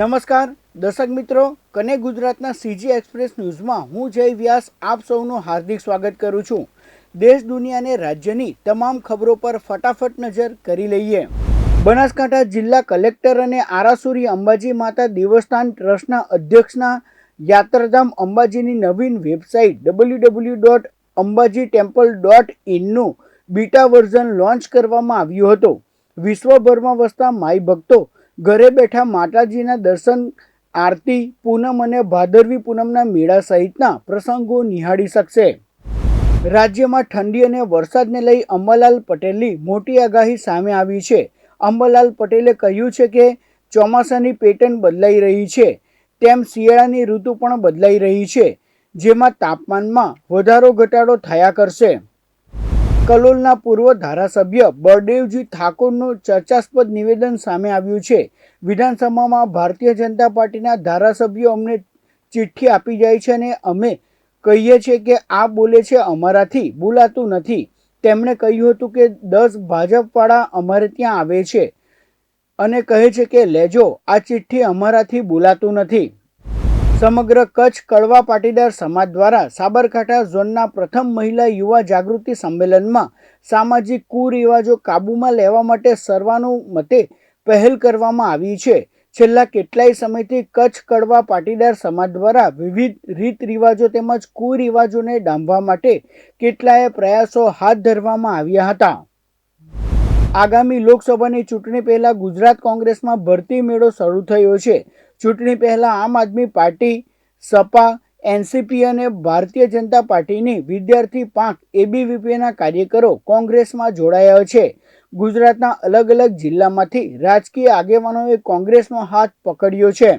નમસ્કાર, દર્શક મિત્રો, કને ગુજરાતના સીજી એક્સપ્રેસ ન્યૂઝમાં હું જય વ્યાસ આપ સૌનું હાર્દિક સ્વાગત કરું છું. દેશ દુનિયાને રાજ્યની તમામ ખબરો પર ફટાફટ નજર કરી લઈએ. બનાસકાંઠા જિલ્લા કલેક્ટર અને આરાસુરી અંબાજી માતા દેવસ્થાન ટ્રસ્ટના અધ્યક્ષના યાત્રાધામ અંબાજીની નવીન website W W dot Ambaji temple dot ઇનનું beta version launch કરવામાં આવ્યું હતું. વિશ્વભરમાં વસતા માઈ ભક્તો ઘરે બેઠા માતાજીના દર્શન, આરતી, પૂનમ અને ભાદરવી પૂનમના મેળા સહિતના પ્રસંગો નિહાળી શકશે. રાજ્યમાં ઠંડી અને વરસાદને લઈ અંબાલાલ પટેલની મોટી આગાહી સામે આવી છે. અંબાલાલ પટેલે કહ્યું છે કે, ચોમાસાની પેટર્ન બદલાઈ રહી છે. તેમ શિયાળાની ઋતુ પણ બદલાઈ રહી છે, જેમાં તાપમાનમાં વધારો ઘટાડો થયા કરશે. કલોલના પૂર્વ ધારાસભ્ય બળદેવજી ઠાકોરનું ચર્ચાસ્પદ નિવેદન સામે આવ્યું છે. વિધાનસભામાં ભારતીય જનતા પાર્ટીના ધારાસભ્યો અમને ચિઠ્ઠી આપી જાય છે અને અમે કહીએ છીએ કે આ બોલે છે અમારાથી, બોલાતું નથી. તેમણે કહ્યું હતું કે દસ ભાજપવાળા અમારે ત્યાં આવે છે અને કહે છે કે, લેજો, આ ચિઠ્ઠી અમારાથી બોલાતું નથી. સમગ્ર કચ્છ કડવા પાટીદાર સમાજ દ્વારા સાબરકાંઠા ઝોનના પ્રથમ મહિલા યુવા જાગૃતિ સંમેલનમાં સામાજિક કુરિવાજો કાબૂમાં લેવા માટે સર્વાનુમતે પહેલ કરવામાં આવી છે. છેલ્લા કેટલાય સમયથી કચ્છ કડવા પાટીદાર સમાજ દ્વારા વિવિધ રીત રિવાજો તેમજ કુરિવાજોને ડામવા માટે કેટલાય પ્રયાસો હાથ ધરવામાં આવ્યા હતા. આગામી લોકસભાની ચૂંટણી પહેલા ગુજરાત કોંગ્રેસમાં ભરતી મેળો શરૂ થયો છે. ચૂંટણી પહેલાં આમ આદમી પાર્ટી, સપા, એનસીપી અને ભારતીય જનતા પાર્ટીની વિદ્યાર્થી પાંખ એબીવીપીના કાર્યકરો કોંગ્રેસમાં જોડાયા છે. ગુજરાતના અલગ અલગ જિલ્લામાંથી રાજકીય આગેવાનોએ કોંગ્રેસનો હાથ પકડ્યો છે.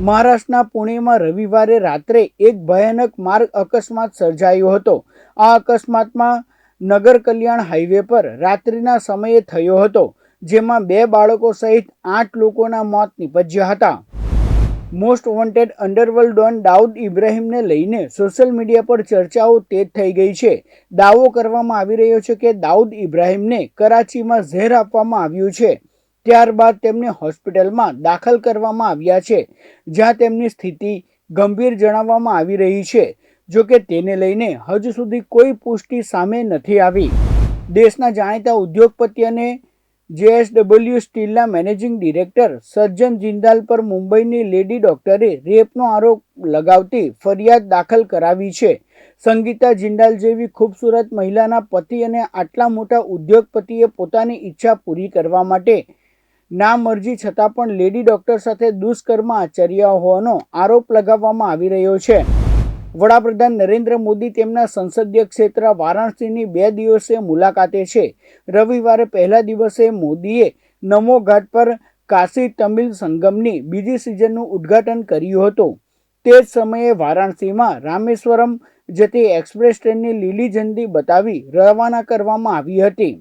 મહારાષ્ટ્રના પુણેમાં રવિવારે રાત્રે એક ભયાનક માર્ગ અકસ્માત સર્જાયો હતો. આ અકસ્માતમાં નગર કલ્યાણ હાઈવે પર રાત્રિના સમયે થયો હતો. જેમાં બે બાળકો સહિત આઠ લોકોના મોત નિપજ્યા હતા. Most wanted underworld don Dawood ઇબ્રાહિમને લઈને સોશિયલ મીડિયા પર ચર્ચાઓ તેજ થઈ ગઈ છે. દાવો કરવામાં આવી રહ્યો છે કે દાઉદ ઇબ્રાહીમને કરાચીમાં ઝેર આપવામાં આવ્યું છે. ત્યારબાદ તેમને હોસ્પિટલમાં દાખલ કરવામાં આવ્યા છે, જ્યાં તેમની સ્થિતિ ગંભીર જણાવવામાં આવી રહી છે. જો કે તેને લઈને હજુ સુધી કોઈ પુષ્ટિ સામે નથી આવી. દેશના જાણીતા ઉદ્યોગપતિ અને જેએસડબલ્યુ સ્ટીલના મેનેજિંગ ડિરેક્ટર સજ્જન જિંદાલ પર મુંબઈની લેડી ડોક્ટરે રેપનો આરોપ લગાવતી ફરિયાદ દાખલ કરાવી છે. સંગીતા જિંદાલ જેવી ખૂબસૂરત મહિલાના પતિ અને આટલા મોટા ઉદ્યોગપતિએ પોતાની ઈચ્છા પૂરી કરવા માટે ના મરજી છતાં પણ લેડી ડોક્ટર સાથે દુષ્કર્મ આચર્યા હોવાનો આરોપ લગાવવામાં આવી રહ્યો છે. વડાપ્રધાન નરેન્દ્ર મોદી તેમના સંસદીય ક્ષેત્ર વારાણસીની બે દિવસે મુલાકાતે છે. રવિવારે પહેલા દિવસે મોદીએ નમો ઘાટ પર કાશી તમિલ સંગમની બીજી સિઝનનું ઉદ્ઘાટન કર્યું હતું. તે જ સમયે વારાણસીમાં રામેશ્વરમ જતી એક્સપ્રેસ ટ્રેનની લીલી ઝંડી બતાવી રવાના કરવામાં આવી હતી.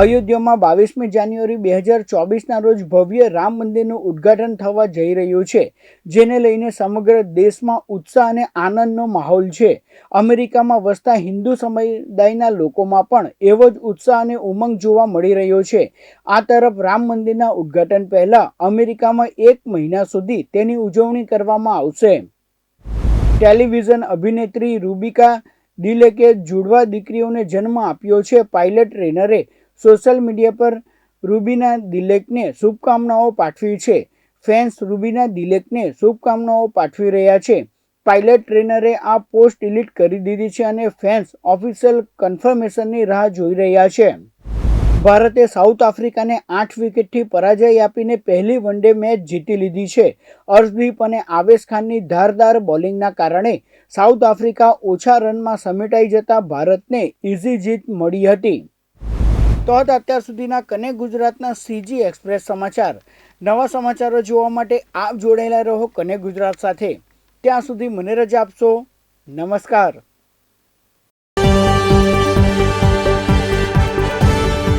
અયોધ્યામાં બાવીસમી જાન્યુઆરી બે હજાર ચોવીસના રોજ ભવ્ય રામ મંદિરનું ઉદ્ઘાટન થવા જઈ રહ્યું છે, જેને લઈને સમગ્ર દેશમાં ઉત્સાહ અને આનંદનો માહોલ છે. અમેરિકામાં વસતા હિન્દુ સમુદાયના લોકોમાં પણ એવો જ ઉત્સાહ અને ઉમંગ જોવા મળી રહ્યો છે. આ તરફ રામ મંદિરના ઉદ્ઘાટન પહેલાં અમેરિકામાં એક મહિના સુધી તેની ઉજવણી કરવામાં આવશે. ટેલિવિઝન અભિનેત્રી રૂબિકા દિલેકે જુડવા દીકરીઓને જન્મ આપ્યો છે. પાયલટ ટ્રેનરે સોશિયલ મીડિયા પર રૂબીના દિલેકને શુભકામનાઓ પાઠવી છે. ફેન્સ રૂબીના દિલેકને શુભકામનાઓ પાઠવી રહ્યા છે. પાયલટ ટ્રેનરે આ પોસ્ટ ડિલીટ કરી દીધી છે અને ફેન્સ ઓફિશિયલ કન્ફર્મેશનની રાહ જોઈ રહ્યા છે. ભારતે સાઉથ આફ્રિકાને આઠ વિકેટથી પરાજય આપીને પહેલી વનડે મેચ જીતી લીધી છે. અર્શદીપ અને આવેશ ખાનની ધારદાર બોલિંગના કારણે સાઉથ આફ્રિકા ઓછા રનમાં સમેટાઈ જતા ભારતને ઇઝી જીત મળી હતી. તો હતા અત્યાર સુધીના કનેક્ટ ગુજરાતના સીજી એક્સપ્રેસ સમાચાર? નવા સમાચારો જોવા માટે આપ જોડાયેલા રહો કનેક્ટ ગુજરાત સાથે. ત્યાં સુધી મને રજા આપશો. નમસ્કાર.